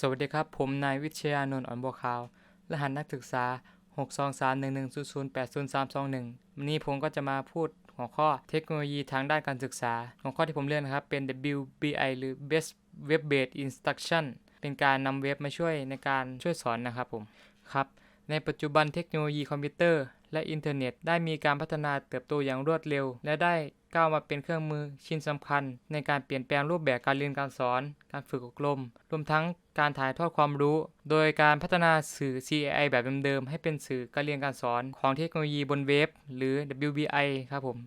สวัสดีครับ ผมนายวิชยานนท์อ่อนบัวขาว รหัสนักศึกษา 62311008321วันนี้ผมก็จะมาพูดหัวข้อเทคโนโลยีทางด้านการศึกษา หัวข้อที่ผมเรียนนะครับ เป็น WBI หรือ Best Web Based Instruction เป็นการนำเว็บมาช่วยในการช่วยสอนนะครับผมครับ ในปัจจุบันเทคโนโลยีคอมพิวเตอร์ และอินเทอร์เน็ต ได้มีการพัฒนาเติบโตอย่างรวดเร็ว และได้ ก้าวมาเป็นเครื่องมือชิ้นสำคัญ ในการเปลี่ยนแปลงรูปแบบการเรียนการสอน การฝึกอบรม รวมทั้งการถ่ายทอดความรู้ โดยการพัฒนาสื่อ CAI แบบเดิมๆ ให้เป็นสื่อการเรียนการสอนของเทคโนโลยีบนเว็บ หรือ WBI ครับผม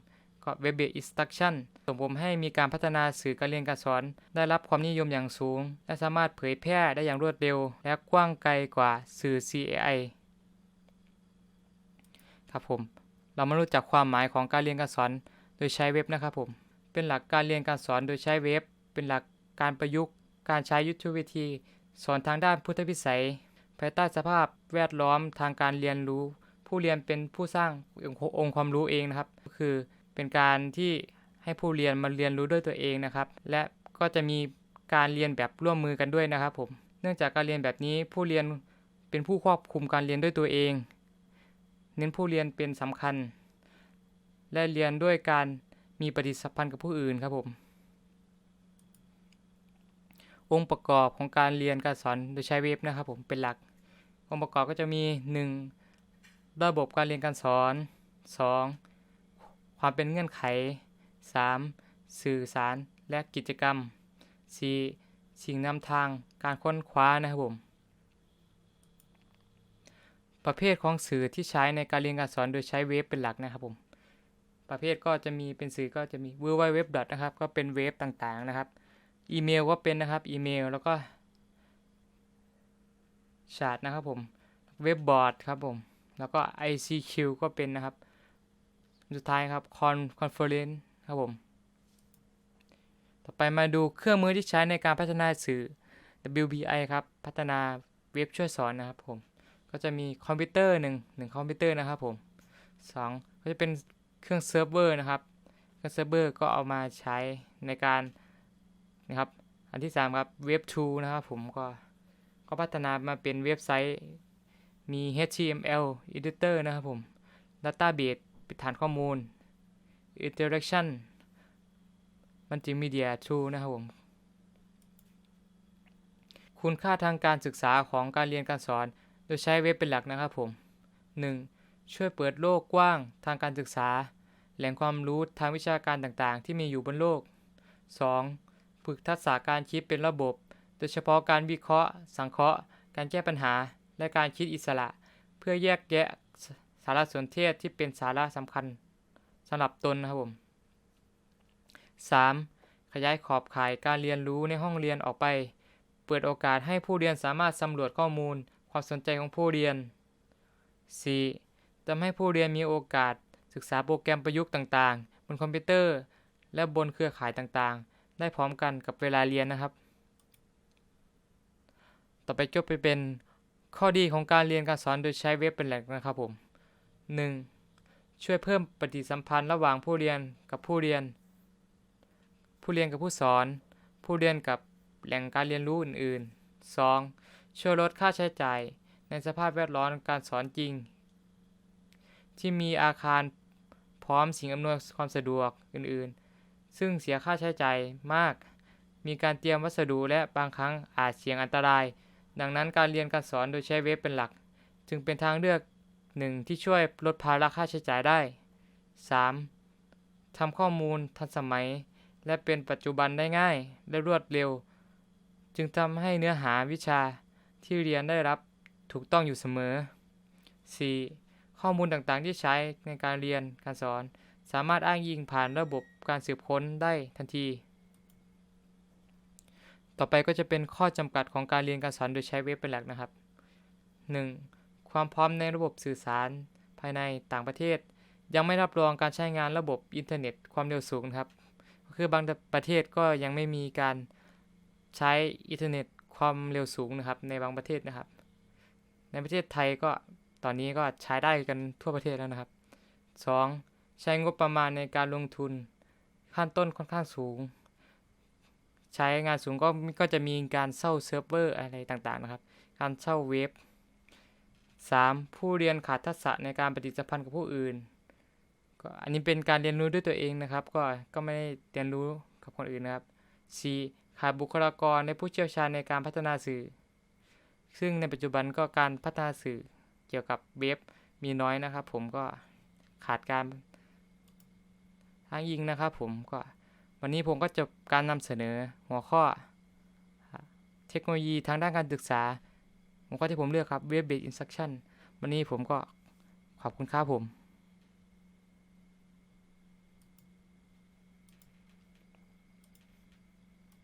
ก็ Web Based Instruction ส่งผมให้มีการพัฒนาสื่อการเรียนการสอน ได้รับความนิยมอย่างสูง และสามารถเผยแพร่ได้อย่างรวดเร็ว และกว้างไกลกว่าสื่อ CAI ครับผม เรามารู้จักความหมายของการเรียนการสอน โดยใช้เว็บนะครับผม เป็นหลักการเรียนการสอนโดยใช้เว็บ เป็นหลักการประยุกต์ การใช้ยุทธวิธี สอนทางด้านพุทธวิสัย ภายใต้สภาพแวดล้อมทางการเรียนรู้ ผู้เรียนเป็นผู้สร้างองค์ความรู้เองนะครับ ก็คือเป็นการที่ให้ผู้เรียนมาเรียนรู้ด้วยตัวเองนะครับ และก็จะมีการเรียนแบบร่วมมือกันด้วยนะครับผม เนื่องจากการเรียนแบบนี้ผู้เรียนเป็นผู้ควบคุมการเรียนด้วยตัวเอง เน้นผู้เรียนเป็นสำคัญ และเรียนด้วยการมีปฏิสัมพันธ์กับผู้อื่นครับผม องค์ประกอบของการเรียนการสอนโดยใช้เว็บนะครับผมเป็นหลัก องค์ประกอบก็จะมี 1. ระบบการเรียนการสอน 2. ความเป็นเงื่อนไข 3. สื่อสารและกิจกรรม 4. สิ่งนำทางการค้นคว้านะครับผม ประเภทของสื่อที่ใช้ในการเรียนการสอนโดยใช้เว็บเป็นหลักนะครับผม ประเภทก็จะมีเป็นสื่อก็จะมี w w w นะครับก็เป็นเว็บต่างๆนะครับ อีเมลก็เป็นนะครับอีเมลแล้วก็แชทนะครับผมเว็บบอร์ดครับผมแล้วก็ ICQ ก็เป็นนะครับ สุดท้ายครับคอนคอนเฟอเรนซ์ครับผม ต่อไปมาดูเครื่องมือที่ใช้ในการพัฒนาสื่อ WBI ครับ พัฒนาเว็บช่วยสอนนะครับผม ก็จะมีคอมพิวเตอร์หนึ่งหนึ่งคอมพิวเตอร์นะครับผมสองก็จะเป็น เครื่องเซิร์ฟเวอร์นะครับเครื่องเซิร์ฟเวอร์ก็เอามาใช้ในการนะครับอันที่3ครับเว็บ2นะครับผมก็ก็พัฒนามาเป็นเว็บไซต์มี HTML editor นะครับผม database เป็นฐานข้อมูล interaction multimedia tool นะครับผม คุณค่าทางการศึกษาของการเรียนการสอน โดยใช้เว็บเป็นหลักนะครับผม 1. ช่วยเปิดโลกกว้างทางการศึกษา แหล่งความรู้ทางวิชาการต่างๆ ที่มีอยู่บนโลก 2. ฝึกทักษะการคิดเป็นระบบ โดยเฉพาะการวิเคราะห์ สังเคราะห์ การแก้ปัญหา และการคิดอิสระ เพื่อแยกแยะสารสนเทศที่เป็นสาระสำคัญสำหรับตนนะครับผม 3. ขยายขอบข่ายการเรียนรู้ในห้องเรียนออกไป เปิดโอกาสให้ผู้เรียนสามารถสำรวจข้อมูล ความสนใจของผู้เรียน 4. ทำให้ผู้เรียนมีโอกาส ศึกษาโปรแกรมประยุกต์ต่างๆ บนคอมพิวเตอร์ และบนเครือข่ายต่างๆ ได้พร้อมกันกับเวลาเรียนนะครับ ต่อไปจบไปเป็นข้อดีของการเรียนการสอนโดยใช้เว็บเป็นแหล่งนะครับผม 1. ช่วยเพิ่มปฏิสัมพันธ์ระหว่างผู้เรียนกับผู้เรียน ผู้เรียนกับผู้สอน ผู้เรียนกับแหล่งการเรียนรู้อื่น ๆ 2. ช่วยลดค่าใช้จ่ายในสภาพแวดล้อมการสอนจริง ที่มีอาคารพร้อมสิ่งอำนวยความสะดวกอื่นๆ ซึ่งเสียค่าใช้จ่ายมาก มีการเตรียมวัสดุและบางครั้งอาจเสี่ยงอันตราย ดังนั้นการเรียนการสอนโดยใช้เว็บเป็นหลัก จึงเป็นทางเลือกหนึ่งที่ช่วยลดภาระค่าใช้จ่ายได้ 3. ทำข้อมูลทันสมัย และเป็นปัจจุบันได้ง่ายและรวดเร็ว จึงทำให้เนื้อหาวิชาที่เรียนได้รับถูกต้องอยู่เสมอ 4. ข้อมูลต่างๆที่ใช้ในการเรียนการสอน สามารถอ้างอิงผ่านระบบการสืบค้นได้ทันที ต่อไปก็จะเป็นข้อจำกัดของการเรียนการสอนโดยใช้เว็บเป็นหลักนะครับ 1. ความพร้อมในระบบสื่อสารภายในต่างประเทศ ยังไม่รับรองการใช้งานระบบอินเทอร์เน็ตความเร็วสูงครับ คือบางประเทศก็ยังไม่มีการใช้อินเทอร์เน็ตความเร็วสูงนะครับในบางประเทศนะครับ ในประเทศไทยก็ ตอนนี้ก็ใช้ได้กันทั่วประเทศแล้วนะครับ 2. ใช้งบประมาณในการลงทุนขั้นต้นค่อนข้างสูง ใช้งานสูงก็ก็จะมีการเช่าเซิร์ฟเวอร์อะไรต่างๆนะครับ การเช่าเว็บ 3. ผู้เรียนขาดทักษะในการปฏิสัมพันธ์กับผู้อื่นก็อันนี้เป็นการเรียนรู้ด้วยตัวเองนะครับ ก็ก็ไม่ได้เรียนรู้กับคนอื่นนะครับ 4. ขาดบุคลากรในผู้เชี่ยวชาญในการพัฒนาสื่อ ซึ่งในปัจจุบันก็การพัฒนาสื่อ เกี่ยวกับเว็บมีน้อยนะครับ ผมก็ขาดการอ้างอิงนะครับ ผมก็วันนี้ผมก็จบการนำเสนอหัวข้อ เทคโนโลยีทางด้านการศึกษาหัวข้อที่ผมเลือกครับ Web Based Instruction วันนี้ผมก็ขอบคุณครับผม